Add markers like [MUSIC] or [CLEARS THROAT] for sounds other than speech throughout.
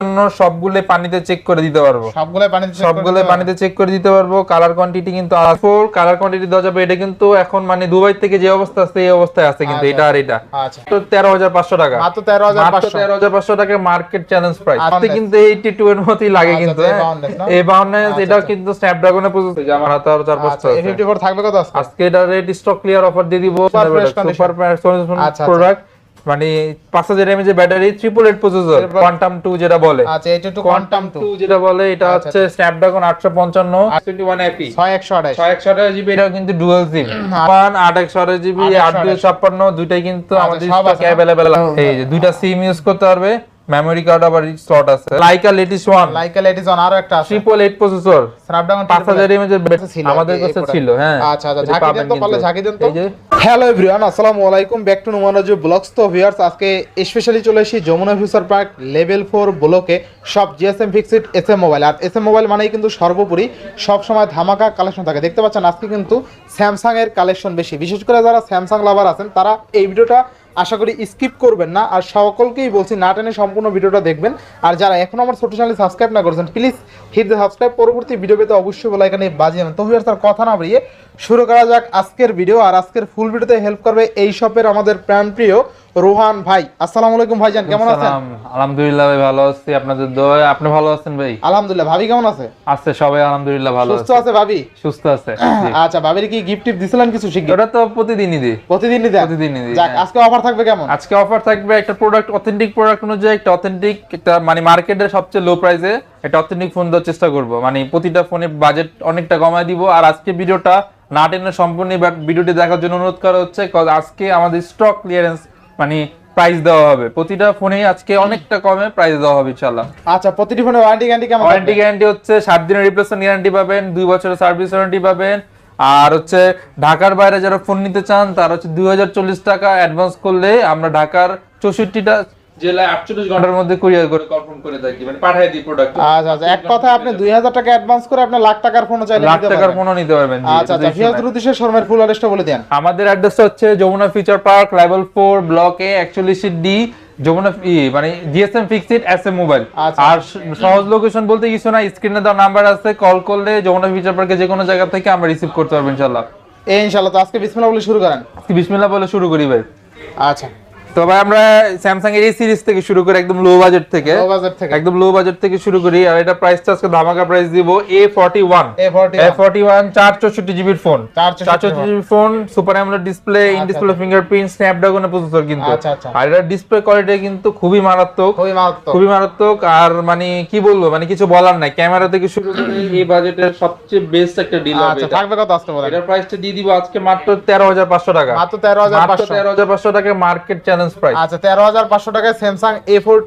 জন্য সবগুলো পানিতে চেক করে দিতে পারব। সবগুলো পানিতে সবগুলো পানিতে চেক করে দিতে পারব। কালার কোয়ান্টিটি কিন্তু ফোর কালার কোয়ান্টিটি দেওয়া যাবে। এটা কিন্তু এখন মানে দুবাই থেকে যে অবস্থা আছে এই অবস্থায় আছে কিন্তু। এটা আর এটা। আচ্ছা। তো তেরো হাজার পাঁচশো টাকা। মাত্র তেরো হাজার পাঁচশো। তেরো হাজার পাঁচশো টাকা মার্কেট চ্যালেঞ্জ প্রাইস আচ্ছা, আজকে কিন্তু এইটি টু এর মতোই লাগে আচ্ছা, কিন্তু এই হ্যাঁ। boundless না? এই বাউন্ডার আচ্ছা, এটাও আচ্ছা। কিন্তু স্ন্যাপড্রাগনে প্রযুক্তি আমার হাতে আরও চার পাঁচটা আচ্ছা ফিফটি ফোর থাকবে কত আজকে? এটা রেড স্টক ক্লিয়ার অফার দিয়ে দিব। সুপার আচ্ছা, আচ্ছা। প্রোডাক্ট মানে পাঁচ হাজার mAh battery triple eight processor quantum two যেটা বলে। আচ্ছা এটা একটু কোয়ান্টাম টু টু যেটা বলে এটা আচ্ছা, হচ্ছে স্ন্যাপড্রাগন আটশো পঞ্চান্ন টোয়েন্টি ওয়ান এপি ছয় একশো আঠাশ। ছয় একশো আঠাশ জিবি এটা কিন্তু ডুয়াল সিম ওয়ান আট একশো আঠাশ জিবি আট একশো আট দুই আঠাশ। ছাপ্পান্ন দুইটাই কিন্তু আচ্ছা, আমাদের স্টক অ্যাভেলেবেল এই যে দুইটা সিম ইউজ করতে পারবে। মেমোরি কার্ড আবার স্লট আছে। Leica latest one Leica ladies on আরও একটা আছে। ট্রিপল এইট প্রসেসর স্ন্যাপড্রাগন পাঁচ হাজার এমএজ ছিল আমাদের কাছে ছিল হ্যাঁ। আচ্ছা আচ্ছা ঝাঁকি দেন তো পারলে। ঝাঁকি দেন তো। হ্যালো এভরিওয়ান আসসালামু আলাইকুম। ব্যাক টু নুমানাজু ব্লগস তো ভিউয়ার্স আজকে স্পেশালি চলে এসেছি Jamuna Future Park level four ব্লকে সব GSM fixed S M mobile আর এস এম মোবাইল মানেই কিন্তু সর্বোপরি সব সময় ধামাকা কালেকশন থাকে। দেখতে পাচ্ছেন আজকে কিন্তু স্যামসাং এর কালেকশন বেশি। বিশেষ করে যারা স্যামসাং লাভার আছেন তারা এই ভিডিওটা আশা করি স্কিপ করবেন না। আর সকলকেই বলছি, না টেনে সম্পূর্ণ ভিডিওটা দেখবেন। আর যারা এখন আমার ছোটো চ্যানেল সাবস্ক্রাইব না করেছেন প্লিজ হিট দ্য সাবস্ক্রাইব পরবর্তী ভিডিও পেতে অবশ্যই বলা এখানে বাজিয়ে নেন তো ভিউয়ার্স তার কথা না বাড়িয়ে শুরু করা যাক আজকের ভিডিও আর আজকের ফুল ভিডিওতে হেল্প করবে এই শপের আমাদের প্রাণ প্রিয় রোহান ভাই আসসালামু আলাইকুম ভাইজান কেমন আছেন? আলহামদুলিল্লাহ ভাই ভালো আছি। আপনাদের দোয়া আপনি ভালো আছেন ভাই? আলহামদুলিল্লাহ ভাবি কেমন আছে? আছে সবাই আলহামদুলিল্লাহ ভালো সুস্থ আছে। ভাবি? সুস্থ আছে [CLEARS THROAT] আচ্ছা ভাবির কি গিফট টিপ দিছিলেন কিছু শিখি ওটা তো প্রতিদিনই দিই। প্রতিদিনই দেন? প্রতিদিনই দিই যাক হ্যাঁ। আজকে অফার থাকবে কেমন? আজকে অফার থাকবে একটা প্রোডাক্ট অথেন্টিক প্রোডাক্ট অনুযায়ী একটা অথেন্টিক একটা মানে মার্কেটের সবচেয়ে লো প্রাইসে একটা অথেন্টিক ফোন দেওয়ার চেষ্টা করব। মানে প্রতিটা ফোনের বাজেট অনেকটা কমায় দিব। আর আজকে ভিডিওটা না টেনে সম্পূর্ণ ভিডিওটি দেখার জন্য অনুরোধ করা হচ্ছে আজকে আমাদের স্টক ক্লিয়ারেন্স মানে প্রাইস দেওয়া হবে। প্রতিটা ফোনেই আজকে অনেকটা কমে প্রাইস দেওয়া হবে ইনশাআল্লাহ। আচ্ছা প্রতিটি ফোনে ওয়ারেন্টি গ্যারান্টি কেমন ওয়ারেন্টি গ্যারান্টি হচ্ছে 7 দিনের রিপ্লেসমেন্ট গ্যারান্টি পাবেন 2 বছরের সার্ভিস ওয়ারেন্টি পাবেন। আর হচ্ছে ঢাকার বাইরে যারা ফোন নিতে চান তার হচ্ছে দুই হাজার চল্লিশ টাকা অ্যাডভান্স করলে আমরা ঢাকার চৌষট্টিটা জেলায় আটচল্লিশ ঘণ্টার মধ্যে কুরিয়ার করে কনফার্ম করে থাকি মানে পাঠিয়ে দিই প্রোডাক্ট আচ্ছা আচ্ছা এক কথা আপনি দুই হাজার টাকা অ্যাডভান্স করে আপনি লাখ টাকার ফোন চাইলে লাখ টাকার ফোনও নিতে পারবেন আচ্ছা আচ্ছা ফিয়াজ রুদিশের শর্মের ফুল অ্যাড্রেসটা বলে দেন। আমাদের অ্যাড্রেসটা হচ্ছে Jamuna Future Park level four block A একচল্লিশ ডি যমুনা মানে GSM fixed S M mobile. আর সহজ লোকেশন বলতে কিছু না স্ক্রিনে দেওয়া নাম্বার আছে কল করলে যমুনা ফিউচার পার্কে যে কোনো জায়গা থেকে আমরা রিসিভ করতে পারব ইনশাল্লাহ এই ইনশাআল্লাহ তো আজকে বিসমিল্লাহ বলে শুরু করেন। আজকে বিসমিল্লাহ বলে শুরু করি ভাই। আচ্ছা। তো ভাই আমরা স্যামসাং এর এই সিরিজ থেকে শুরু করি একদম লো বাজেট থেকে লো বাজেট থেকে। একদম লো বাজেট থেকে শুরু করি। আর এটা প্রাইসটা আজকে ধামাকা প্রাইস দিব A forty one A forty A forty one চার চৌষট্টি জিবির phone phone super AMOLED display in display fingerprint স্ন্যাপড্রাগনের processor কিন্তু। আচ্ছা, আচ্ছা। আর এটা ডিসপ্লে কোয়ালিটি কিন্তু খুবই মারাত্মক। খুবই মারাত্মক। খুবই মারাত্মক। আর মানে কি বলব মানে কিছু বলার নাই। ক্যামেরা থেকে শুরু করে এই বাজেটের সবচেয়ে বেস্ট একটা ডিল হবে আচ্ছা। থাকবে কত আজকে বলেন? এটার প্রাইসটা দিয়ে দিব আজকে মাত্র তেরো হাজার পাঁচশো টাকা। মাত্র তেরো হাজার মাত্র পাঁচশো। তেরো হাজার পাঁচশো টাকা মার্কেট চ্যালেঞ্জ প্রাইস আচ্ছা তেরো হাজার পাঁচশো টাকায়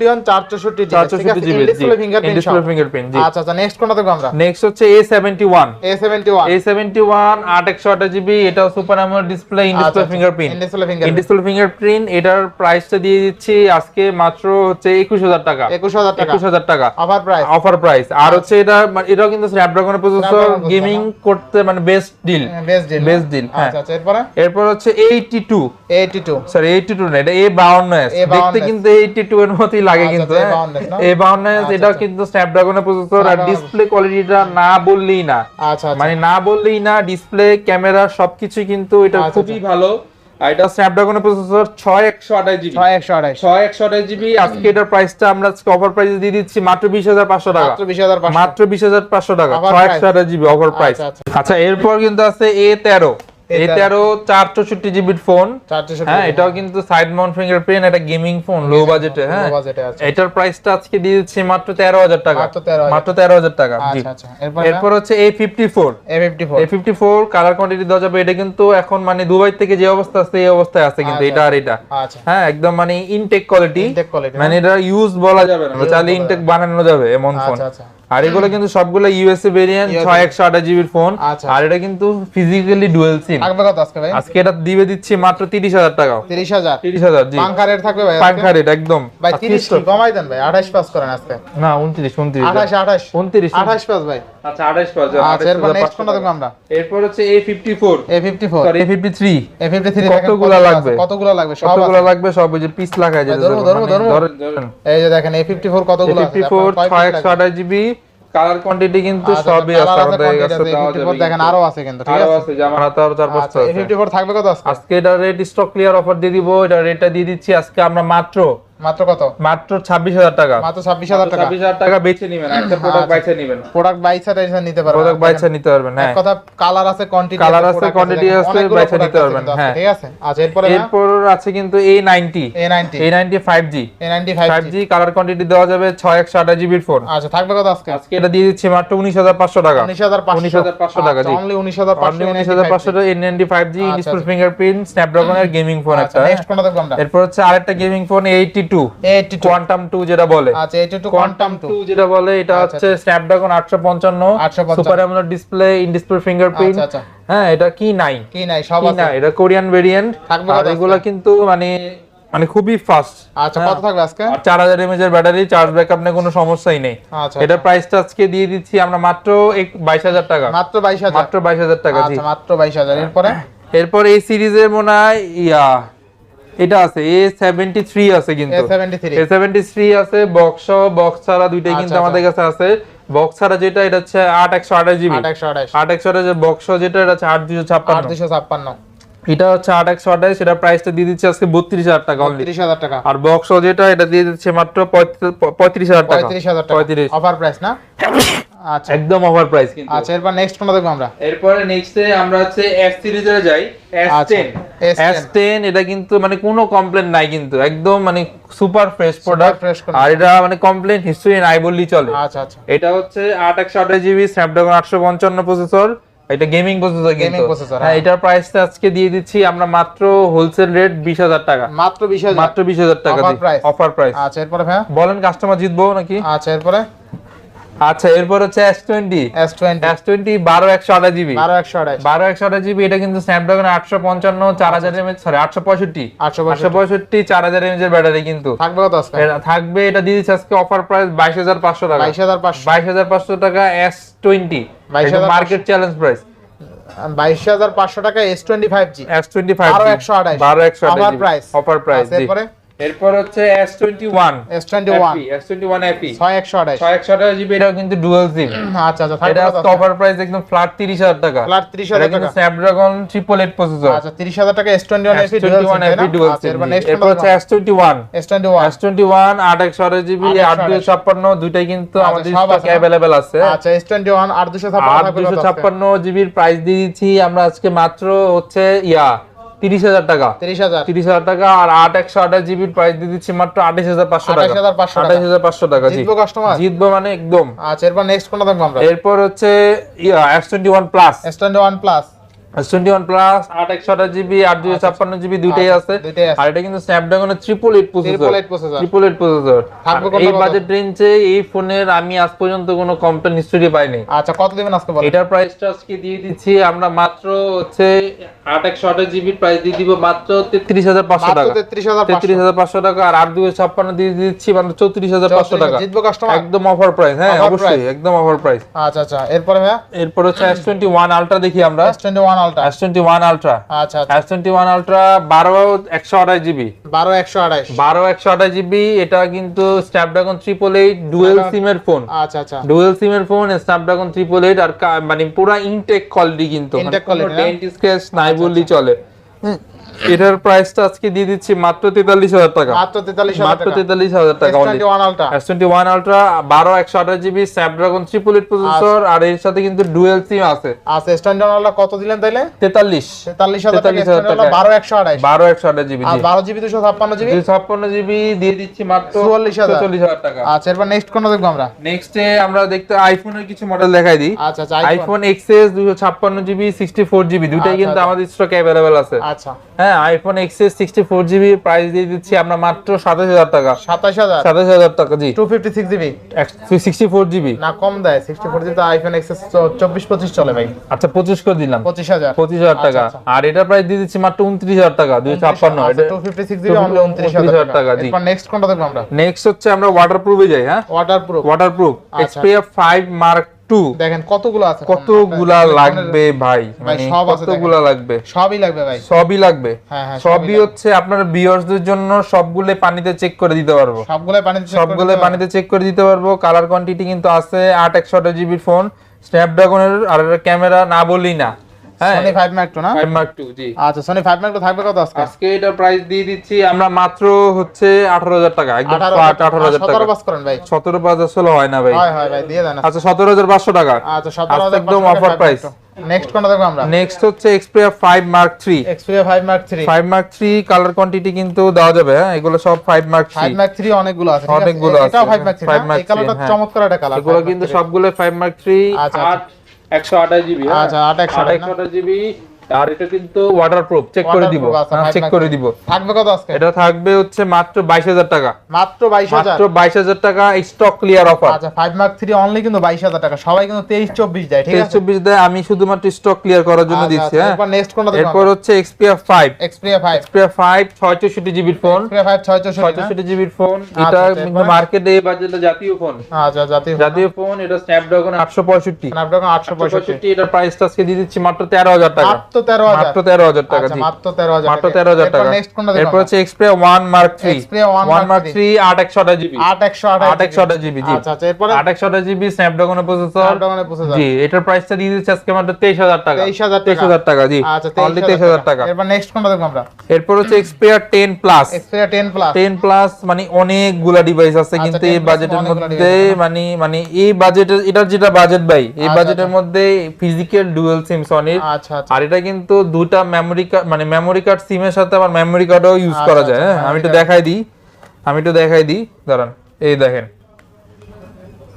ওয়ান চার চৌষট্টি চার চৌষট্টি GB display fingerprint display fingerprint আচ্ছা আচ্ছা নেক্সট কোনটা দেখব আমরা? নেক্সট হচ্ছে A seventy one A seventy one A seventy one আট একশো আঠাশ জিবি এটাও super AMOLED display in display fingerprint display in fingerprint display fingerprint এটার প্রাইসটা দিয়ে দিচ্ছি আজকে মাত্র হচ্ছে একুশ হাজার টাকা। একুশ হাজার টাকা। একুশ হাজার টাকা। অফার প্রাইস অফার প্রাইস আর হচ্ছে এটা মানে এটাও কিন্তু স্ন্যাপড্রাগনের প্রসেসর গেমিং করতে মানে best deal best deal best deal আচ্ছা আচ্ছা এরপরে? এরপর হচ্ছে eighty two eighty two sir eighty two না এটা A52s দেখতে কিন্তু এইটি টু এর মতোই লাগে আচ্ছা, কিন্তু আচ্ছা, A52s? এ বাউন্ন আচ্ছা, এটাও আচ্ছা। কিন্তু স্ন্যাপড্রাগনের প্রসেসর আর ডিসপ্লে কোয়ালিটিটা না বললেই না। মানে না বললেই না ডিসপ্লে ক্যামেরা সবকিছু কিন্তু এটা খুবই ভালো। এটা স্ন্যাপড্রাগনের প্রসেসর ছয় একশো আঠাশ জিবি ছয় একশো আঠাইশ ছয় একশো আঠাশ জিবি আজকে এটার প্রাইসটা আমরা অফার প্রাইস দিয়ে দিচ্ছি মাত্র বিশ হাজার পাঁচশো টাকা। মাত্র বিশ হাজার পাঁচশো। টাকা। ছয় একশো আঠাশ জিবি অফার প্রাইস। আচ্ছা এরপর কিন্তু আছে এ তেরো। এ A13 তেরো চার চৌষট্টি জিবির ফোন হ্যাঁ এটাও কিন্তু সাইড মাউন্ট ফিঙ্গারপ্রিন্ট এটা গেমিং ফোন লো বাজেটে হ্যাঁ। এটার প্রাইসটা আজকে দিয়ে দিচ্ছি মাত্র তেরো হাজার টাকা। মাত্র তেরো হাজার। টাকা আচ্ছা আচ্ছা। এরপর হচ্ছে A fifty four A fifty four colour quantity দেওয়া যাবে। এটা কিন্তু এখন মানে দুবাই থেকে যে অবস্থা আছে এই অবস্থায় আছে কিন্তু আচ্ছা, এটা আর এটা। হ্যাঁ একদম মানে ইনটেক কোয়ালিটি মানে এটা ইউজ বলা যাবে না। চাইলে ইনটেক বানানো যাবে এমন ফোন আর এগুলো কিন্তু সবগুলো ইউএসএ ভেরিয়েন্ট ছয় একশো আঠাশ জিবির ফোন আচ্ছা। আর এটা কিন্তু ফিজিক্যালি ডুয়েল সিম আজকে ভাই? আজকে এটা দিবে দিচ্ছি মাত্র তিরিশ হাজার টাকা। তিরিশ হাজার? তিরিশ হাজার জি। পাঙ্খা রেট থাকবে ভাই? রেট একদম। ভাই আজকে তিরিশ কি? Stock- কমাই দেন ভাই আঠাশ পাস করেন আজকে। না উনত্রিশ উনত্রিশ। আঠাশ আঠাশ। উনত্রিশ আঠাশ পাস ভাই। আচ্ছা আঠাশ পাওয়া যায় আচ্ছা এরপর নেক্সট কোনটা দেখব আমরা? এরপর হচ্ছে সরি কতগুলা লাগবে? কতগুলো লাগবে সব কতগুলো লাগবে? সব ওই যে পিস যায়। এই দেখেন কতগুলো আছে? জিবি কালার কোয়ান্টিটি কিন্তু আচ্ছা, সবই আছে আমাদের কাছে আছে, দেওয়া A54 যাবে। দেখেন আরও আছে কিন্তু ঠিক আছে? আছে যে আমার হাতে আরও চার পাঁচটা আছে ফিফটি ফোর থাকবে কত আজকে আজকে এটা রেট স্টক ক্লিয়ার অফার দিয়ে দিব এটা রেটটা দিয়ে দিচ্ছি আজকে আমরা মাত্র মাত্র কত? মাত্র ছাব্বিশ হাজার টাকা। মাত্র ছাব্বিশ হাজার টাকা। ছাব্বিশ হাজার টাকা বেছে নিবেন একটা প্রোডাক্ট বাইছে নিবেন। প্রোডাক্ট বাইসা টাইসা নিতে পারবেন। প্রোডাক্ট বাইছে নিতে পারবেন হ্যাঁ। কথা কালার আছে কোয়ান্টিটি Colour আছে, quantity আছে, বাইসা নিতে পারবেন, হ্যাঁ। ঠিক আছে? আচ্ছা এরপরে এরপর আছে কিন্তু A ninety A ninety A ninety five G A ninety five five G colour quantity দেওয়া যাবে ছয় একশো আঠাশ জিবির ফোন আচ্ছা থাকবে কত আজকে? আজকে এটা দিয়ে দিচ্ছি মাত্র উনিশ হাজার পাঁচশো টাকা। উনিশ হাজার পাঁচশো। উনিশ হাজার পাঁচশো টাকা জি। অনলি উনিশ হাজার পাঁচশো উনিশ হাজার পাঁচশো টাকা এন নাইনটি ফাইভ জি আচ্ছা, ডিসপ্লে আচ্ছা। ফিঙ্গারপ্রিন্ট স্ন্যাপড্রাগনের গেমিং ফোন একটা হ্যাঁ। নেক্সট কোনটা দেখব আমরা? এরপর হচ্ছে আরেকটা gaming phone eighty two quantum two যেটা বলে। আচ্ছা এইটটি টু কোয়ান্টাম টু যেটা বলে এটা আচ্ছা, হচ্ছে স্ন্যাপড্রাগন আটশো পঞ্চান্ন। 855 super AMOLED display in display fingerprint আচ্ছা আচ্ছা। হ্যাঁ এটা কি নাই? কি নাই সব আছে। না এটা কোরিয়ান ভেরিয়েন্ট আর এগুলো কিন্তু মানে মানে খুবই ফাস্ট আচ্ছা কত থাকবে আজকে? আর চার হাজার এমএজ এর ব্যাটারি চার্জ ব্যাকআপ নিয়ে কোনো সমস্যাই নেই। আচ্ছা এটা প্রাইসটা আজকে দিয়ে দিচ্ছি আমরা মাত্র বাইশ হাজার টাকা। মাত্র বাইশ হাজার। মাত্র বাইশ হাজার টাকা জি। আচ্ছা মাত্র বাইশ হাজার। এরপরে? এরপর এই সিরিজের মনে হয় ইয়া এটা আছে এ সেভেন্টি থ্রি আছে কিন্তু। সেভেন্টি থ্রি আছে বক্স বক্স ছাড়া দুইটাই কিন্তু আচ্ছা, আমাদের আচ্ছা। কাছে আছে। বক্স ছাড়া যেটা এটা হচ্ছে আট একশো আট জিবি। আট একশো আট একশো আঠাশ বক্স যেটা এটা হচ্ছে আট দুশো ছাপ্পান্ন। দুশো ছাপ্পান্ন। এটা হচ্ছে আট একশো আঠাশ সেটা প্রাইসটা দিয়ে দিচ্ছে আজকে বত্রিশ হাজার টাকা অনলি তিরিশ হাজার টাকা। আর বক্স যেটা এটা দিয়ে দিচ্ছে মাত্র পঁয়ত্রিশ- হাজার টাকা। পঁয়ত্রিশ হাজার টাকা। পঁয়ত্রিশ। অফার প্রাইস না? আচ্ছা। একদম ওভার প্রাইস কিন্তু আচ্ছা এরপর নেক্সট কোনটা দেখব আমরা? এরপরে নেক্সটে আমরা হচ্ছে এস সিরিজে যাই। এস আচ্ছা, টেন S10 এটা কিন্তু মানে কোনো কমপ্লেন নাই কিন্তু। একদম মানে সুপার ফ্রেশ প্রোডাক্ট আর এটা মানে কমপ্লেন হিস্ট্রি নাই বললেই চলে। আচ্ছা আচ্ছা। এটা হচ্ছে আট একশো আঠাশ জিবি স্ন্যাপড্রাগন আটশো পঞ্চান্ন প্রসেসর এটা গেমিং প্রসেসর গেমিং প্রসেসর হ্যাঁ। এটার প্রাইসটা আজকে দিয়ে দিচ্ছি আমরা মাত্র হোলসেল রেট বিশ হাজার টাকা। মাত্র বিশ হাজার। মাত্র বিশ হাজার টাকা অফার প্রাইস অফার প্রাইস আচ্ছা এরপরে ভাইয়া? বলেন কাস্টমার জিতবো নাকি? আচ্ছা এরপরে? আচ্ছা এরপর হচ্ছে S twenty S twenty S twenty বারো একশো আঠাশ জিবি। বারো একশো আঠাশ। বারো একশো আঠাশ জিবি এটা কিন্তু স্ন্যাপড্রাগন আটশো পঞ্চান্ন চার হাজার এমএচ সরি আটশো পঁয়ষট্টি। আটশো আটশো পঁয়ষট্টি চার হাজার এমএচ এর ব্যাটারি কিন্তু। থাকবে কত আজকে? এটা থাকবে এটা দিয়ে দিচ্ছে আজকে অফার প্রাইস বাইশ হাজার পাঁচশো টাকা। বাইশ হাজার পাঁচশো। বাইশ হাজার পাঁচশো টাকা S twenty 22,500 market challenge price বাইশ হাজার পাঁচশো টাকা S twenty five G S twenty five বারো একশো আঠাশ। বারো একশো Offer price? অফার প্রাইস এরপরে? এরপর হচ্ছে S twenty one S twenty one S twenty one AP ছয় একশো আঠাশ। ছয় একশো আঠাশ জিবি এটাও কিন্তু ডুয়াল সিম আচ্ছা আচ্ছা এটা অফার প্রাইস একদম ফ্ল্যাট তিরিশ হাজার টাকা। ফ্ল্যাট তিরিশ এটা হাজার কিন্তু টাকা। স্ন্যাপড্রাগন ট্রিপল এইট প্রসেসর আচ্ছা তিরিশ হাজার টাকা S twenty one F E S21 FE আচ্ছা SIM, এরপর এরপর হচ্ছে S21 S twenty one S21 আট একশো আঠাশ জিবি আট দুশো ছাপ্পান্ন দুইটাই কিন্তু আচ্ছা, আমাদের স্টক অ্যাভেলেবেল আছে আচ্ছা এস টোয়েন্টি ওয়ান আট দুশো আট ছাপ্পান্ন থাকবে দুশো কত আজকে? ছাপ্পান্ন জিবির প্রাইস দিয়ে দিচ্ছি আমরা আজকে মাত্র হচ্ছে ইয়া তিরিশ হাজার টাকা। তিরিশ হাজার। তিরিশ হাজার টাকা আর আট একশো আঠাশ জিবির প্রাইস দিয়ে দিচ্ছি মাত্র আঠাশ হাজার পাঁচশো টাকা। 28,500 টাকা। আঠাশ হাজার পাঁচশো টাকা জিতবো কাস্টমার জিতবো মানে একদম। আচ্ছা এরপর নেক্সট কোনটা দেখব আমরা? এরপর হচ্ছে S twenty one plus S twenty one plus S twenty one plus আট একশো আঠাশ জিবি আট জিবি দুইটাই আচ্ছা, আছে। আর এটা কিন্তু স্ন্যাপড্রাগনের triple eight processor triple eight processor এই বাজেট রেঞ্জে এই ফোনের আমি আজ পর্যন্ত কোনো কমপ্লেন হিস্টোরি পাইনি। আচ্ছা কত দিবেন আজকে বলেন? এটার প্রাইসটা আজকে দিয়ে দিচ্ছি আমরা মাত্র হচ্ছে আট একশো আঠাশ জিবির প্রাইস দিয়ে দিব মাত্র তেত্রিশ হাজার পাঁচশো মাত্র টাকা। তেত্রিশ হাজার তেত্রিশ হাজার পাঁচশো টাকা আর দিয়ে দিচ্ছি মাত্র চৌত্রিশ হাজার পাঁচশো টাকা। জিতবো কাস্টমার একদম অফার প্রাইস হ্যাঁ অবশ্যই একদম অফার প্রাইস আচ্ছা আচ্ছা এরপরে এরপর হচ্ছে এস টোয়েন্টি ওয়ান আলট্রা দেখি আমরা। S twenty one ultra S twenty one ultra আচ্ছা আচ্ছা। এস টোয়েন্টি ওয়ান আলট্রা বারো একশো আঠাশ জিবি বারো একশো আঠাশ। বারো একশো আঠাশ জিবি এটা কিন্তু স্ন্যাপড্রাগন ট্রিপল এইট ডুয়েল এটা- সিমের ফোন আচ্ছা আচ্ছা। ডুয়েল সিমের ফোন স্ন্যাপড্রাগন ট্রিপল এইট আর মানে পুরো ইনটেক কোয়ালিটি কিন্তু। ডেন্ট নাই বললেই চলে। এটার প্রাইসটা আজকে দিয়ে দিচ্ছি মাত্র তেতাল্লিশ হাজার টাকা। মাত্র তেতাল্লিশ হাজার মাত্র টাকা। তেতাল্লিশ হাজার টাকা S twenty one ultra S twenty one ultra বারো একশো আঠাশ GB Snapdragon triple eight processor আর এর সাথে কিন্তু ডুয়েল সিম আছে। আচ্ছা এস টোয়েন্টি ওয়ান আলট্রা কত দিলেন তাইলে? তেতাল্লিশ। তেতাল্লিশ হাজার টাকা তেতাল্লিশ এস হাজার টোয়েন্টি টাকা। বারো একশো আঠাশ। বারো একশো আঠাশ জিবি আর বারো জিবি দুশো ছাপ্পান্ন জিবি দুই ছাপ্পান্ন জিবি দিয়ে দিচ্ছি মাত্র 44,000 চল্লিশ হাজার টাকা। আচ্ছা এরপর নেক্সট কোনটা দেখব আমরা? নেক্সটে আমরা দেখতে আইফোনের কিছু মডেল দেখাই দিই। আচ্ছা আচ্ছা আইফোন ছাপ্পান্ন জিবি সিক্সটি ফোর জিবি দুইটাই আচ্ছা, কিন্তু আচ্ছা। আমাদের স্টক অ্যাভেলেবেল আছে। আচ্ছা। হ্যাঁ? IPhone XS sixty four GB price দিয়ে দিচ্ছি আমরা মাত্র সাতাশ হাজার টাকা। সাতাশ হাজার? সাতাশ হাজার টাকা জি। Two fifty six GB sixty four GB না কম দেয়। সিক্সটি ফোর জিবি তো আইফোন এক্সেস চব্বিশ পঁচিশ চলে ভাই। আচ্ছা পঁচিশ করে দিলাম। পঁচিশ হাজার। পঁচিশ হাজার টাকা। আচ্ছা, আর এটা প্রাইস দিয়ে দিচ্ছি মাত্র উনত্রিশ হাজার টাকা দুই ছাপ্পান্ন। Two fifty six GB only উনত্রিশ হাজার টাকা, জি। নেক্সট কোনটা দেখব আমরা? নেক্সট হচ্ছে আমরা ওয়াটার প্রুফে যাই হ্যাঁ? ওয়াটার প্রুফ ওয়াটার প্রুফ আচ্ছা। এক্সপিএফ ফাইভ মার্ক টু দেখেন কতগুলো আছে। কতগুলা লাগবে ভাই? মানে কতগুলা লাগবে? সবই লাগবে ভাই। সবই লাগবে? হ্যাঁ হ্যাঁ সবই হচ্ছে আপনার ভিউয়ার্সদের জন্য সবগুলো পানিতে চেক করে দিতে পারব। সবগুলো পানিতে সবগুলো পানিতে চেক করে দিতে পারব। কালার কোয়ান্টিটি কিন্তু আছে আট একশো জিবির ফোন স্ন্যাপড্রাগনের আর ক্যামেরা না বলি না। হ্যাঁ। 5 Mark II না? ফাইভ মার্ক টু জি। আচ্ছা Sony 5 Mark II থাকবে কত আজকে? আজকে এটা প্রাইস দিয়ে দিচ্ছি আমরা মাত্র হচ্ছে আঠারো হাজার টাকা একদম 18 আঠারো হাজার টাকা। 17 পাস করেন ভাই। সতেরো পাঁচ আসলে হয় না ভাই। হয় হয় ভাই দিয়ে দেন আচ্ছা সতেরো হাজার পাঁচশো টাকা। আচ্ছা 17000 আজকে একদম offer price। নেক্সট কোনটা দেখব আমরা? নেক্সট হচ্ছে Xperia five mark three Xperia 5 Mark III five mark three colour quantity কিন্তু দেওয়া যাবে হ্যাঁ? এগুলো সব five mark three 5 Mark III অনেকগুলো আছে আছে? অনেকগুলো এ- এটাও আছে, 5 Mark III 5 না? Mark এই কালারটা হ্যাঁ। চমৎকার একটা কালার এগুলো কিন্তু সবগুলো ফাইভ মার্ক থ্রি আচ্ছা, আট একশো আঠাশ জিবি আচ্ছা, আট একশো আঠাশ? জিবি আর এটা কিন্তু ওয়াটার প্রুফ চেক করে দিব। চেক করে দিব। থাকবে কত আজকে? এটা থাকবে হচ্ছে মাত্র বাইশ হাজার টাকা। মাত্র 22000 মাত্র বাইশ হাজার টাকা স্টক ক্লিয়ার অফার আচ্ছা 5 Mark III অনলি কিন্তু 22000 টাকা। সবাই কিন্তু 23 24 দেয় ঠিক আছে? চব্বিশ দেয় আমি শুধুমাত্র স্টক ক্লিয়ার করার জন্য আচ্ছা, দিচ্ছি আচ্ছা, হ্যাঁ। এরপর নেক্সট কোনটা দেখব এরপর হচ্ছে Xperia five Xperia 5 Xperia five ছয় চৌষট্টি জিবির ফোন Xperia 5 664 ছয় জিবির ফোন এটা আচ্ছা? মার্কেটে এই বাজেটে জাতীয় ফোন আচ্ছা জাতীয় জাতীয় ফোন এটা স্ন্যাপড্রাগন আটশো পঁয়ষট্টি। স্ন্যাপড্রাগন 865 পঁয়ষট্টি। এটা প্রাইসটা আজকে দিয়ে দিচ্ছি মাত্র তেরো হাজার টাকা। মাত্র 13000 মাত্র তেরো হাজার টাকা আচ্ছা মাত্র 13000 মাত্র তেরো হাজার টাকা। নেক্সট কোনটা দেখব এরপর হচ্ছে Xperia one mark three one mark three আট একশো আঠাশ জিবি। 8128 আট একশো আঠাশ জিবি জি। এরপরে? আট একশো আঠাশ জিবি স্ন্যাপড্রাগনের প্রসেসর জি এটার প্রাইসটা দিয়ে দিচ্ছে আজকে মাত্র তেইশ হাজার টাকা। 23,000 তেইশ হাজার টাকা জি। অনলি তেইশ হাজার টাকা। এরপর নেক্সট কোনটা দেখব আমরা? এরপর হচ্ছে Xperia ten plus Xperia 10 plus ten plus মানে অনেকগুলা ডিভাইস আছে আচ্ছা, কিন্তু এই বাজেটের মধ্যে মানে মানে এই বাজেটের এটার যেটা বাজেট ভাই এই বাজেটের আচ্ছা। মধ্যে ফিজিক্যাল ডুয়াল সিম সনির আর এটা কিন্তু দুটা মেমরি কার্ড মানে মেমরি কার্ড সিমের সাথে আবার মেমরি কার্ডও ইউজ করা যায় হ্যাঁ? আমি একটু দেখাই দিই আমি একটু দেখাই দিই দাঁড়ান এই দেখেন।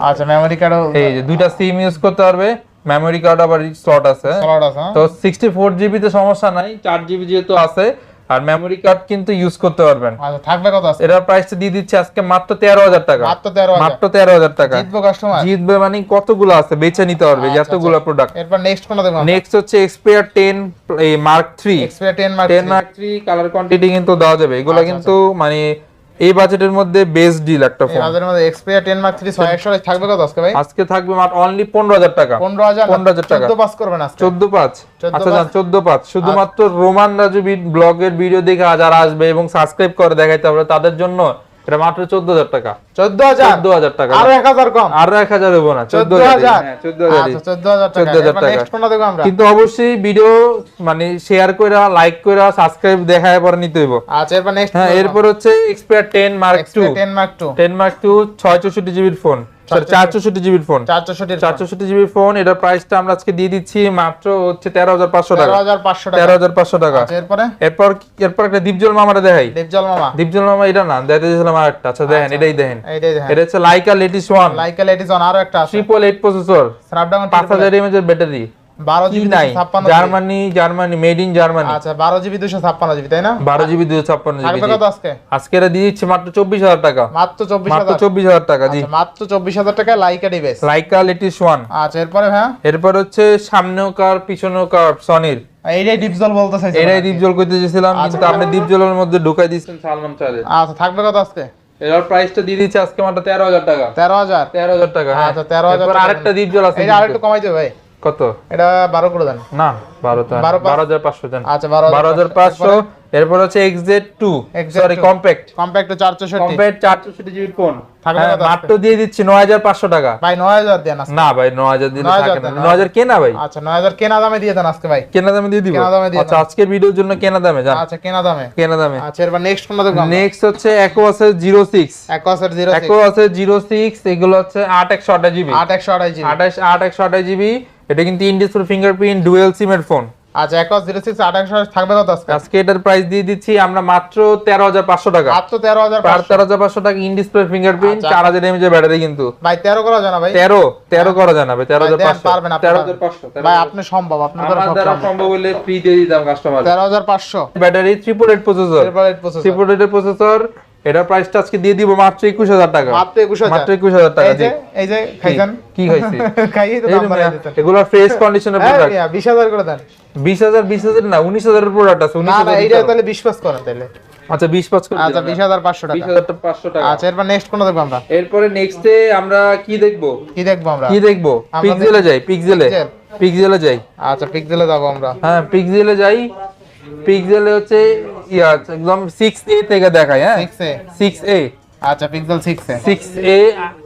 আচ্ছা মেমোরি কার্ড এই যে দুইটা সিম ইউজ করতে পারবে মেমরি কার্ড আবার স্লট আছে স্লট আছে হ্যাঁ? তো 64 জিবি তে সমস্যা নাই 4 জিবি যেহেতু আছে আর মেমরি কার্ড কিন্তু ইউজ করতে পারবেন। আচ্ছা থাকবে কত আছে এটার প্রাইসটা দিয়ে দিচ্ছে আজকে মাত্র তেরো হাজার টাকা। মাত্র 13000 মাত্র তেরো হাজার টাকা। জিতবো কাস্টমার জিতবে মানে কতগুলো আছে? বেচে নিতে পারবে আচ্ছা, যতগুলো প্রোডাক্ট এরপর নেক্সট কোনটা দেখো নেক্সট হচ্ছে এক্সপিয়ার 10 এই mark 3 Xperia 10 mark ten mark three colour quantity কিন্তু দেওয়া যাবে। এগুলো আচ্ছা, কিন্তু মানে এই বাজেটের মধ্যে বেস্ট ডিল একটা ফোন আমাদের মধ্যে Xperia 10 মার্ক 3 628 থাকবে কত আজকে ভাই? আজকে থাকবে মাত্র অনলি পনেরো হাজার টাকা। 15000 15,000 টাকা। 14 পাস করবেন আজকে। চোদ্দ পাঁচ? 14 আচ্ছা জান 14 পাস শুধুমাত্র রোমান রাজু ব্লগের ভিডিও দেখে যারা আসবে এবং সাবস্ক্রাইব করে দেখাইতে হবে। তাদের জন্য এটা মাত্র চোদ্দ হাজার টাকা। 14000 চোদ্দ হাজার টাকা। আরও 1000 কম? আরও এক হাজার দেবো না চোদ্দ 14000 হাজার চোদ্দ হাজার আচ্ছা 14000 টাকা। 14,000 এরপর টাকা। নেক্সট কোনটা দেখব আমরা। কিন্তু অবশ্যই ভিডিও মানে শেয়ার করে লাইক করে সাবস্ক্রাইব দেখায় পরে নিতে হইব। আচ্ছা এরপর নেক্সট হ্যাঁ এরপর হচ্ছে Xperia ten mark two Xperia 10 mark 2 ten mark two ছয় চৌষট্টি জিবির ফোন চার চৌষট্টি জিবির ফোন 464 জিবির ফোন এটার প্রাইসটা আমরা আজকে দিয়ে দিচ্ছি মাত্র হচ্ছে তেরো হাজার পাঁচশো টাকা। 13500 টাকা। তেরো হাজার পাঁচশো টাকা। আচ্ছা এরপরে? এরপর এরপর একটা দীপজল মামাটা দেখাই। মামা। দীপজল মামা এটা না দেখতে দিয়েছিলাম আর একটা আচ্ছা দেখেন। এটাই দেখেন। এটা হচ্ছে লাইকা লেটিস ওয়ান লাইকা লেডিজন আরও একটা আছে। ট্রিপল এইট প্রসেসর স্ন্যাপড্রাগন পাঁচ হাজার এমএচ এর ব্যাটারি 12 কি জিবি নাই? Germany Germany made in Germany. আচ্ছা 12 জিবি 256 জিবি তাই না? বারো জিবি দুশো ছাপ্পান্ন জিবি আজকে আজকে? এটা দিয়ে দিচ্ছি মাত্র চব্বিশ হাজার টাকা। মাত্র 24000 মাত্র চব্বিশ হাজার টাকা জি। মাত্র 24000 টাকা Laika device Laika lettuce one আচ্ছা এরপরে হ্যাঁ এরপর হচ্ছে সামনেও কার পিছনেও কার সনির এইটাই ডিপজল বলতে চাইছি এটাই দীপজল করতে চেয়েছিলাম। কিন্তু আপনি দীপজলের মধ্যে ঢুকাই দিচ্ছেন সালমান চালে আচ্ছা থাকবে কত আজকে? প্রাইসটা দিয়ে দিচ্ছে আজকে মাত্র তেরো হাজার টাকা। 13000 তেরো হাজার টাকা হ্যাঁ। আচ্ছা, 13,000 এরপর টাকা। আরেকটা দীপজল আছে এটা। আরেকটু কমাই ভাই। কত? এটা 12 করে দেন। না বারো তো বারো পাঁচ- বারো হাজার পাঁচশো দেন। আচ্ছা 12500 বারো হাজার পাঁচশো। এরপর হচ্ছে XZ two XZ2 sorry compact compact 464 compact চারশোষট্টি জিবির ফোন আজকে? মাত্র দিয়ে দিচ্ছি নয় হাজার পাঁচশো টাকা। ভাই 9000 দেন আজকে। না ভাই নয় হাজার দিলে থাকে না। দেন, নয় হাজার কেনা ভাই। আচ্ছা 9000 কেনা দামে দিয়ে দেন আজকে ভাই। কেনা দামে দিয়ে দিব? কেনা দামে আচ্ছা আজকের ভিডিওর জন্য কেনা দামে জান। আচ্ছা কেনা দামে। কেনা দামে। আচ্ছা এরপর নেক্সট কোনটা দেখব নেক্সট হচ্ছে জিরো সিক্স একোয়াসের 06 অ্যাকোয়াসের জিরো সিক্স এগুলো হচ্ছে আট একশো আঠাশ জিবি। 8128 জিবি। আঠাশ আট একশো আঠাশ জিবি। এটা কিন্তু ইন্ডিয়াস ফিঙ্গারপ্রিন্ট ডুয়েল সিমের ফোন আচ্ছা একোয়াস 06 8128 থাকবে কত আজকে? আজকে এটার প্রাইস দিয়ে দিচ্ছি আমরা মাত্র তেরো হাজার পাঁচশো টাকা। মাত্র 13500 পার তেরো হাজার পাঁচশো টাকা ইন ডিসপ্লে ফিঙ্গারপ্রিন্ট আচ্ছা। চার হাজার এমএচ ব্যাটারি কিন্তু। ভাই 13 করা জানা ভাই। তেরো তেরো করা জানাবে তেরো হাজার পাঁচশো। পারবেন তেরো হাজার পাঁচশো ভাই আপনি সম্ভব আপনার দ্বারা সম্ভব হলে ফ্রি দিয়ে দিতাম customer 13500 battery triple eight processor এরপর এর প্রসেসর ট্রিপল এইট প্রসেসর এটার প্রাইসটা আজকে দিয়ে দিব মাত্র একুশ হাজার টাকা। মাত্র 21000 মাত্র একুশ হাজার টাকা এই যে এই যে খাইছেন? কি খাইছি? [LAUGHS] খাইয়ে তো দাম বাড়াই দিতেন এগুলো ফ্রেশ কন্ডিশনের হ্যাঁ প্রোডাক্ট মিয়া, 20000 করে দেন। বিশ হাজার বিশ হাজার না উনিশ হাজারের প্রোডাক্ট আছে উনিশ না না হাজার এইটা তাহলে 20 পাস করেন তাহলে। আচ্ছা বিশ পাঁচ করে আচ্ছা বিশ হাজার পাঁচশো বিশ টাকা হাজার পাঁচশো টাকা। আচ্ছা এরপর নেক্সট কোনটা দেখব আমরা? এরপরে নেক্সটে আমরা কি দেখব? কি দেখব আমরা? কি দেখব? পিক্সেলে যাই পিক্সেলে? পিক্সেলে যাই। আচ্ছা পিক্সেলে যাব আমরা। হ্যাঁ পিক্সেলে যাই। পিক্সেলে হচ্ছে ইয়া একদম সিক্স এ থেকে দেখায় হ্যাঁ? সিক্স এ সিক্স এ আচ্ছা Pixel six A. Six A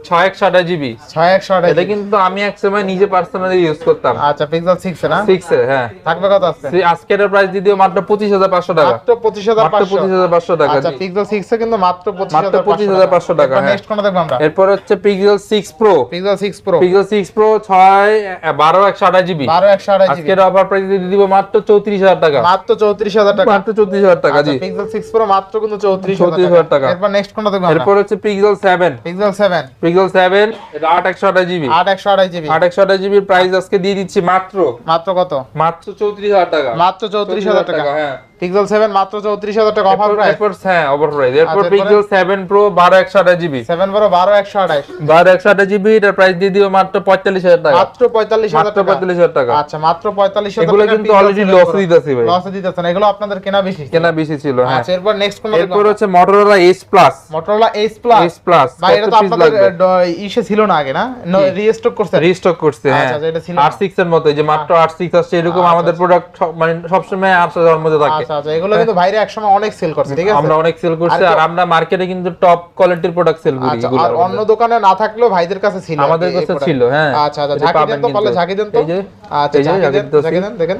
ছয় একশো আঠাশ জিবি ছয় একশো আঠাশ এটা কিন্তু আমি এক সময় নিজে পার্সোনালি ইউজ করতাম। আচ্ছা পিক্সেল সিক্স না? সিক্স এ হ্যাঁ। থাকবে কত আছে সেই আজকের প্রাইস দিদিও মাত্র পঁচিশ হাজার পাঁচশো টাকা। মাত্র পঁচিশ হাজার মাত্র পাঁচশো। পঁচিশ হাজার পাঁচশো টাকা আচ্ছা পিক্সেল সিক্স এ কিন্তু মাত্র পঁচিশ মাত্র হাজার 25,500 টাকা, হ্যাঁ। নেক্সট কোনটা দেখব আমরা? এরপর হচ্ছে Pixel six pro Pixel six pro Pixel six pro ছয় বারো একশো আঠাশ জিবি বারো একশো আঠাশ জিবি আজকের অফার প্রাইস দিয়ে দিব মাত্র চৌত্রিশ হাজার টাকা। মাত্র চৌত্রিশ হাজার টাকা। মাত্র চৌত্রিশ হাজার টাকা জি। পিক্সেল সিক্স প্রো মাত্র কিন্তু চৌত্রিশ 34,000 টাকা। এরপর নেক্সট কোনটা দেখব আমরা? এরপর হচ্ছে পিক্সেল 7 পিক্সেল 7 পিক্সেল 7 এটা আট একশো আঠাশ জিবি। আট একশো আঠাশ জিবি। আট একশো আঠাশ জিবির প্রাইস আজকে দিয়ে দিচ্ছি মাত্র। মাত্র কত? মাত্র চৌত্রিশ হাজার টাকা। মাত্র চৌত্রিশ হাজার টাকা হ্যাঁ। পিক্সেল সেভেন মাত্র চৌত্রিশ হাজার টাকা অফার প্রাইস এরপর হ্যাঁ অফার প্রাইস এরপর আচ্ছা, পিক্সেল সেভেন প্রো জিবি এটার প্রাইস দিয়ে দিও মাত্র পঁয়তাল্লিশ হাজার টাকা। মাত্র পঁয়তাল্লিশ হাজার মাত্র টাকা। পঁয়তাল্লিশ হাজার টাকা। আচ্ছা মাত্র পঁয়তাল্লিশ হাজার এগুলো কিন্তু অলরেডি লস দিতেছি ভাই। লসে দিতেছেন এগুলো আপনাদের কেনা বেশি কেনা বেশি ছিল হ্যাঁ। আচ্ছা এরপর নেক্সট কোন এরপর হচ্ছে ভাই এটা তো আপনাদের ইসে ছিল না আগে না? রিস্টক করছে। রিস্টক করছে হ্যাঁ। আচ্ছা, আচ্ছা, এটা ছিল আর সিক্স এর মতো যে মাত্র সিক্স আসছে এরকম আচ্ছা, আমাদের প্রোডাক্ট মানে সবসময় আট হাজার মধ্যে থাকে। আচ্ছা আচ্ছা এগুলো কিন্তু বাইরে একসময় অনেক সেল করছে ঠিক আছে? আমরা অনেক সেল করছি আর আর আমরা মার্কেটে কিন্তু টপ কোয়ালিটির প্রোডাক্ট সেল করি আচ্ছা এগুলো আর অন্য দোকানে না থাকলেও ভাইদের কাছে ছিল আমাদের আর কাছে ছিল, হ্যাঁ। আচ্ছা আচ্ছা ঝাঁকি দেন তো পারলে ঝাঁকি দেন তো? আচ্ছা ঝাঁকি দেন দেখেন।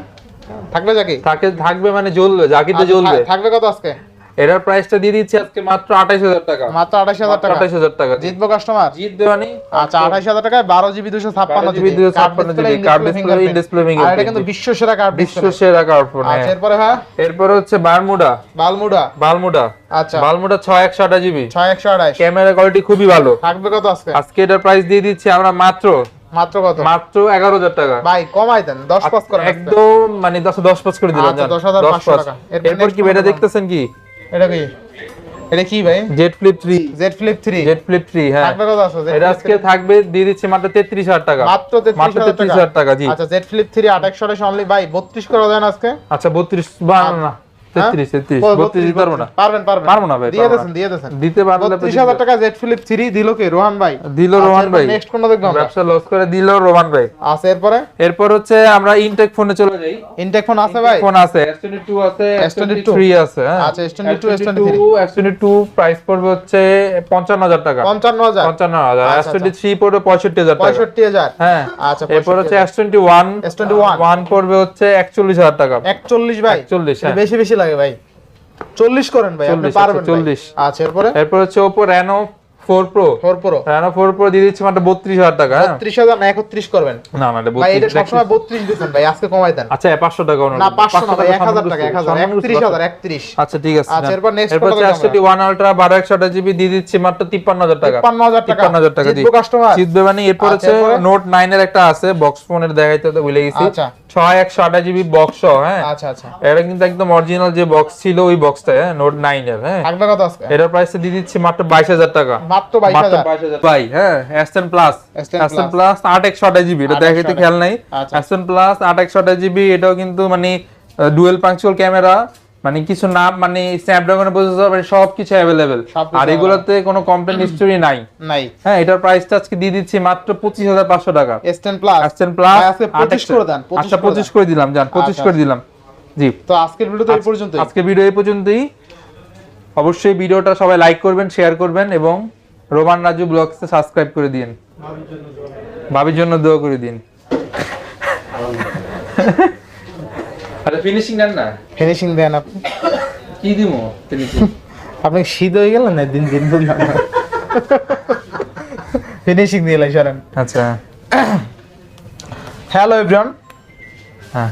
ঝাঁকি। থাকে থাকবে মানে জ্বলবে জাকিতে আচ্ছা, জ্বলবে। থাকবে কত আজকে? এটার প্রাইসটা দিয়ে দিচ্ছি আজকে মাত্র আঠাইশ হাজার টাকা। মাত্র আঠাশ হাজার টাকা। আঠাইশ হাজার টাকা। জিতবো কাস্টমার জিতবে মানে? আচ্ছা আঠাশ হাজার টাকায় বারো জিবি দুশো ছাপ্পান্ন 12 GB 256 GB, card display, in-display আর এটা কিন্তু বিশ্ব সেরা কার্ড বিশ্ব সেরা কার্ডফোন আচ্ছা এরপরে হ্যাঁ এরপর হচ্ছে বারমুডা বালমুডা। বালমুডা। আচ্ছা। বালমুডা ছয় একশো আটা জিবি। ছয় একশো আঠাশ। ক্যামেরা কোয়ালিটি খুবই ভালো। থাকবে কত আজকে? আজকে এটার প্রাইস দিয়ে দিচ্ছি আমরা মাত্র মাত্র কত? মাত্র এগারো হাজার টাকা। ভাই কমাই দেন দশ পাঁচ আজকে। একদম মানে দশ দশ পাঁচ করে দিলাম আচ্ছা, জান। 10,500 দশ পাঁচ। টাকা। এরপর কি এটা দেখতেছেন কি? এটা কি? এটা কি ভাই? Z flip three Z flip three Z flip three হ্যাঁ। থাকবে কত আছে? এটা আজকে থাকবে দিয়ে দিচ্ছি মাত্র তেত্রিশ হাজার টাকা। মাত্র মাত্র তেত্রিশ তেত্রিশ হাজার টাকা জি। আচ্ছা জেড ফ্লিপ থ্রি আঠাশশো অনলি ভাই বত্রিশ করে দেন আজকে। আচ্ছা বত্রিশ বা না। তেত্রিশ তেত্রিশ? ও, বত্রিশ দিতে পারব না। পারবেন পারবেন। পারব না ভাই, দিয়ে দেন দিয়ে দেন। দিতে পারলে বত্রিশ হাজার টাকা জেড ফ্লিপ থ্রি দিল কে? রোহান ভাই। দিল রোহান ভাই। নেক্সট কোনটা দেখব ব্যবসা লস করে দিল রোহান ভাই। আছে এরপরে? এরপর হচ্ছে আমরা ইনটেক ফোনে চলে যাই। ইনটেক ফোন আছে ভাই? ফোন আছে S22 আছে S22 S23 আছে আচ্ছা, S22, S23 S22 প্রাইস পড়বে হচ্ছে 55000 টাকা। পঞ্চান্ন হাজার? 55000 S23 পড়বে 65000 টাকা। পঁয়ষট্টি হাজার? হ্যাঁ। আচ্ছা এরপর হচ্ছে 65,000 S21 S21 ওয়ান পড়বে হচ্ছে 41000 টাকা। একচল্লিশ ভাই। 41 হ্যাঁ। বেশি বেশি লাগে। ভাই। চল্লিশ করেন ভাই আপনি 40, পারবেন আচ্ছা, 40 40 আচ্ছা এরপরে? এরপর হচ্ছে Oppo Reno 4 Pro four pro. Reno 4 Pro দিয়ে দিচ্ছি মাত্র 32000 টাকা হাজার না একত্রিশ করবেন। না না ভাই এটা সবসময় বত্রিশ দিচ্ছেন ভাই আজকে কমাই দেন। আচ্ছা 500 টাকা না পাঁচশো না ভাই এক হাজার টাকা এক হাজার একত্রিশ হাজার একত্রিশ। আচ্ছা ঠিক আছে আচ্ছা, এরপর next এরপর চারশোটি ওয়ান আলট্রা বারো একশো আঠাশ জিবি দিয়ে দিচ্ছি মাত্র তিপ্পান্ন হাজার টাকা। তিপ্পান্ন হাজার টাকা। তিপ্পান্ন হাজার টাকা জিতবো customer? জিতবে মানে এরপর আচ্ছা, হচ্ছে নোট নাইন এর একটা আছে বক্স ফোনের দেখাইতে তো ভুলে গেছি। আচ্ছা। ছয় একশো আঠাশ জিবি বক্স হ্যাঁ। আচ্ছা আচ্ছা। এটা কিন্তু একদম অরিজিনাল যে বক্স ছিল ওই বক্সটা হ্যাঁ নোট নাইন এর হ্যাঁ। আজকে? এটার প্রাইস দিয়ে দিচ্ছি মাত্র বাইশ হাজার টাকা। মাত্র বাইশ মাত্র হাজার। বাইশ হাজার। বাই হ্যাঁ এসএন প্লাস S10 প্লাস আট একশো আঠাশ জিবি এটা দেখাইতে খেয়াল নাই। আচ্ছা। প্লাস আট একশো আঠাশ জিবি এটাও কিন্তু মানে ডুয়েল পাংচুয়াল ক্যামেরা মানে কিছু না মানে স্ন্যাপড্রাগনের প্রসেসর মানে সবকিছু অ্যাভেলেবেল আর এগুলোতে কোনো কমপ্লেন হিস্টোরি নাই। নাই। হ্যাঁ এটার প্রাইসটা আজকে দিয়ে দিচ্ছি মাত্র পঁচিশ হাজার পাঁচশো টাকা। S ten plus SN plus ভাই, 25 করে দেন, আচ্ছা করে পঁচিশ করে দিলাম যান পঁচিশ আচ্ছা, করে দিলাম। জি। তো আজকের ভিডিও তো এই পর্যন্ত আজকে ভিডিও এই পর্যন্তই। অবশ্যই ভিডিওটা সবাই লাইক করবেন শেয়ার করবেন এবং রোমান রাজু ব্লগসে সাবস্ক্রাইব করে দিন। ভাবির জন্য দোয়া করে দিন। আরে ফিনিশিং দেন না? ফিনিশিং দেন আপনি। কি দিমু ফিনিশিং আপনি শীত হয়ে গেলেন না দিন দিন ফিনিশিং দিয়ে লাই সরেন। আচ্ছা। হ্যালো এভরিওয়ান হ্যাঁ।